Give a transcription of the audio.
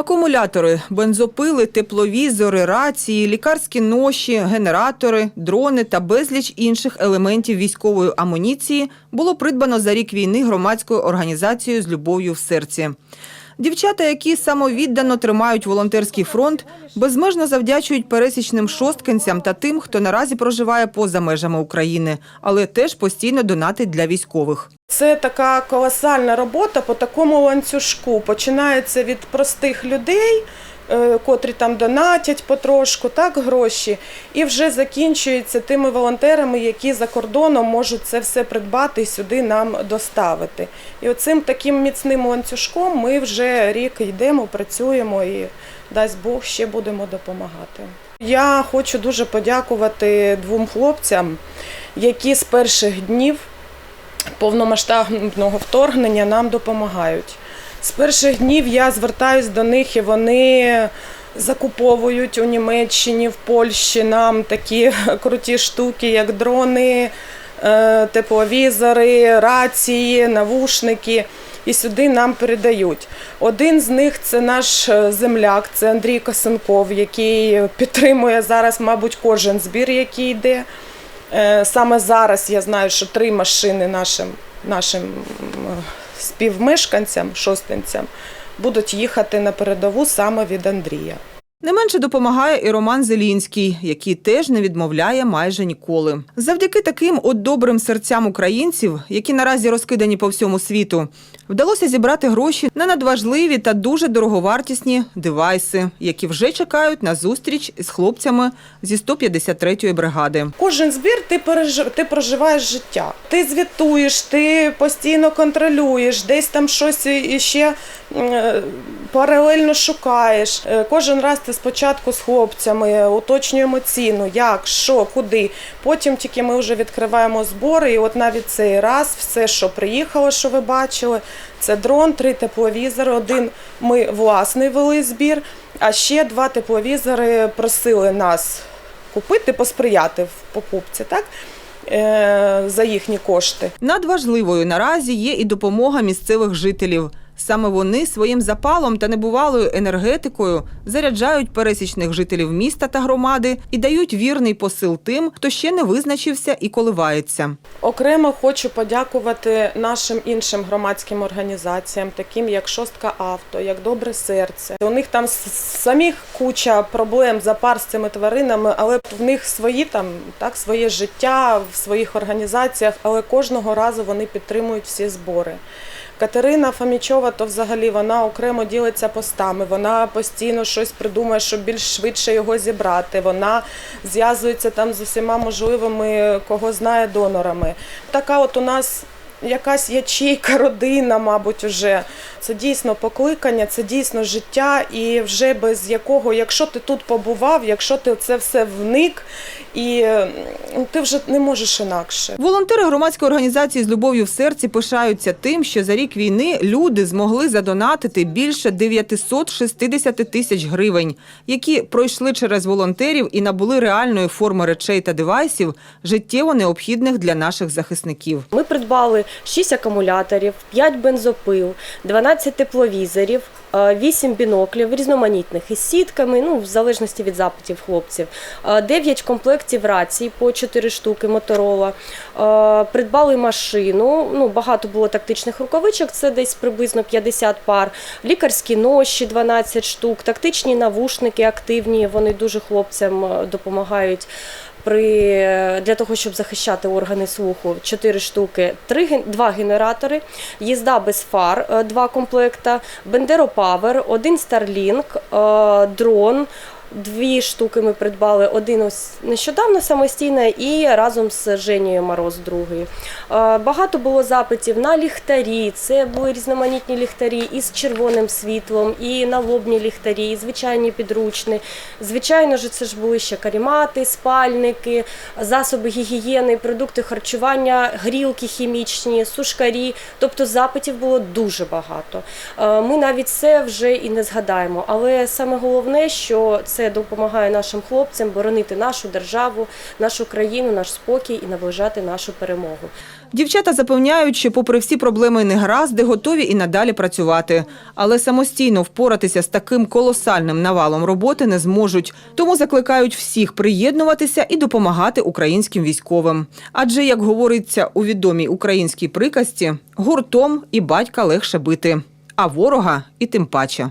Акумулятори, бензопили, тепловізори, рації, лікарські ноші, генератори, дрони та безліч інших елементів військової амуніції було придбано за рік війни громадською організацією з любов'ю в серці. Дівчата, які самовіддано тримають волонтерський фронт, безмежно завдячують пересічним шосткинцям та тим, хто наразі проживає поза межами України, але теж постійно донатить для військових. Це така колосальна робота по такому ланцюжку. Починається від простих людей, котрі там донатять потрошку, так гроші, і вже закінчується тими волонтерами, які за кордоном можуть це все придбати і сюди нам доставити. І оцим таким міцним ланцюжком ми вже рік йдемо, працюємо і дасть Бог ще будемо допомагати. Я хочу дуже подякувати двом хлопцям, які з перших днів повномасштабного вторгнення нам допомагають. З перших днів я звертаюсь до них і вони закуповують у Німеччині, в Польщі нам такі круті штуки, як дрони, е, тепловізори, рації, навушники. І сюди нам передають. Один з них це наш е, земляк, це Андрій Косенков, який підтримує зараз, мабуть, кожен збір, який йде. Е, Саме зараз я знаю, що три машини нашим, нашим співмешканцям, шостинцям, будуть їхати на передову саме від Андрія. Не менше допомагає і Роман Зелінський, який теж не відмовляє майже ніколи. Завдяки таким от добрим серцям українців, які наразі розкидані по всьому світу, вдалося зібрати гроші на надважливі та дуже дороговартісні девайси, які вже чекають на зустріч із хлопцями зі 153-ї бригади. Кожен збір ти ти проживаєш життя. Ти звітуєш, ти постійно контролюєш, десь там щось іще е, паралельно шукаєш. Е, Кожен раз ти спочатку з хлопцями уточнюємо ціну, як, що, куди. Потім тільки ми вже відкриваємо збори. І от навіть цей раз все, що приїхало, що ви бачили, це дрон, три тепловізори. Один ми власний вели збір, а ще два тепловізори просили нас купити, посприяти в покупці, так? Е, за їхні кошти. Надважливою наразі є і допомога місцевих жителів. Саме вони своїм запалом та небувалою енергетикою заряджають пересічних жителів міста та громади і дають вірний посил тим, хто ще не визначився і коливається. Окремо хочу подякувати нашим іншим громадським організаціям, таким як Шостка Авто, як Добре серце. У них там самих куча проблем запар з цими тваринами, але в них свої там так своє життя в своїх організаціях, але кожного разу вони підтримують всі збори. Катерина Фомічова, то взагалі вона окремо ділиться постами. Вона постійно щось придумує, щоб більш швидше його зібрати. Вона зв'язується там з усіма можливими, кого знає, донорами. Така от у нас якась ячейка, родина, мабуть, уже. Це дійсно покликання, це дійсно життя, і вже без якого, якщо ти тут побував, якщо ти це все вник, і ти вже не можеш інакше. Волонтери громадської організації з любов'ю в серці пишаються тим, що за рік війни люди змогли задонатити більше 960 тисяч гривень, які пройшли через волонтерів і набули реальної форми речей та девайсів, життєво необхідних для наших захисників. Ми придбали 6 акумуляторів, 5 бензопил, 12 тепловізорів, 8 біноклів різноманітних із сітками, ну в залежності від запитів хлопців, 9 комплектів рацій по 4 штуки Моторола. Придбали машину. Ну багато було тактичних рукавичок, це десь приблизно 50 пар, лікарські ноші 12 штук, тактичні навушники активні. Вони дуже хлопцям е, допомагають при для того, щоб захищати органи слуху, 4 штуки, 3, ген- 2 генератори, їзда без фар, два 2 комплекта, Бендеро Павер, один Starlink, е, дрон. Дві штуки ми придбали, один ось нещодавно самостійно і разом з Женєю Мороз другий. Е, Багато було запитів на ліхтарі. Це були різноманітні ліхтарі із червоним світлом, і налобні ліхтарі, і звичайні підручні. Звичайно ж, це ж були ще карімати, спальники, засоби гігієни, продукти харчування, грілки хімічні, сушкарі. Тобто запитів було дуже багато. Ми навіть це вже і не згадаємо. Але саме головне, що це це допомагає нашим хлопцям боронити нашу державу, нашу країну, наш спокій і наближати нашу перемогу. Дівчата запевняють, що попри всі проблеми негаразди, готові і надалі працювати. Але самостійно впоратися з таким колосальним навалом роботи не зможуть. Тому закликають всіх приєднуватися і допомагати українським військовим. Адже, як говориться у відомій українській приказці, гуртом і батька легше бити, а ворога і тим паче.